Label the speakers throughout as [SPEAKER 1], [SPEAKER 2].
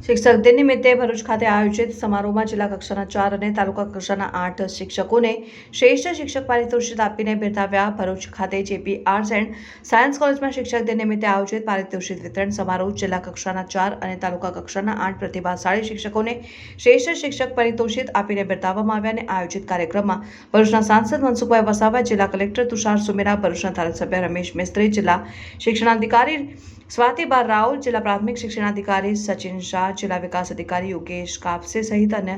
[SPEAKER 1] શિક્ષક દિન નિમિત્તે ભરૂચ ખાતે આયોજિત સમારોહમાં જિલ્લા કક્ષાના ચાર અને તાલુકા કક્ષાના આઠ શિક્ષકોને શ્રેષ્ઠ શિક્ષક પારિતોષિક આપીને બિરદાવ્યા ભરૂચ ખાતે જેપી આર્ટ્સ એન્ડ સાયન્સ કોલેજમાં શિક્ષક દિન નિમિત્તે આયોજિત પારિતોષિક વિતરણ સમારોહ જિલ્લા કક્ષાના ચાર અને તાલુકા કક્ષાના આઠ પ્રતિભાશાળી શિક્ષકોને શ્રેષ્ઠ શિક્ષક પારિતોષિત આપીને બિરદાવવામાં આવ્યા અને આયોજિત કાર્યક્રમમાં ભરૂચના સાંસદ મનસુખભાઈ વસાવા, જિલ્લા કલેક્ટર તુષાર સુમેરા, ભરૂચના ધારાસભ્ય રમેશ મિસ્ત્રી, જિલ્લા શિક્ષણાધિકારી સ્વાતિ બાર રાવ જિલ્લા પ્રાથમિક શિક્ષણાધિકારી સચિન શાહ જિલ્લા વિકાસ અધિકારી યોગેશ કાપસે સહિત અન્ય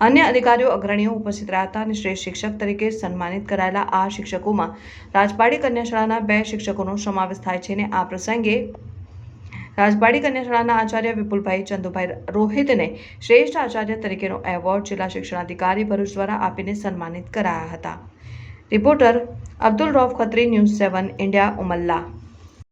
[SPEAKER 1] અન્ય અધિકારીઓ અગ્રણીઓ ઉપસ્થિત રહ્યા હતા અને શ્રેષ્ઠ શિક્ષક તરીકે સન્માનિત કરાયેલા આ શિક્ષકોમાં રાજપાડી કન્યા શાળાના બે શિક્ષકોનો સમાવેશ થાય છે અને આ પ્રસંગે રાજબાડી કન્યા શાળાના આચાર્ય વિપુલભાઈ ચંદુભાઈ રોહિતને શ્રેષ્ઠ આચાર્ય તરીકેનો એવોર્ડ જિલ્લા શિક્ષણાધિકારી ભરૂચ દ્વારા આપીને સન્માનિત કરાયા હતા reporter Abdul Rauf Khatri news seven India Umalla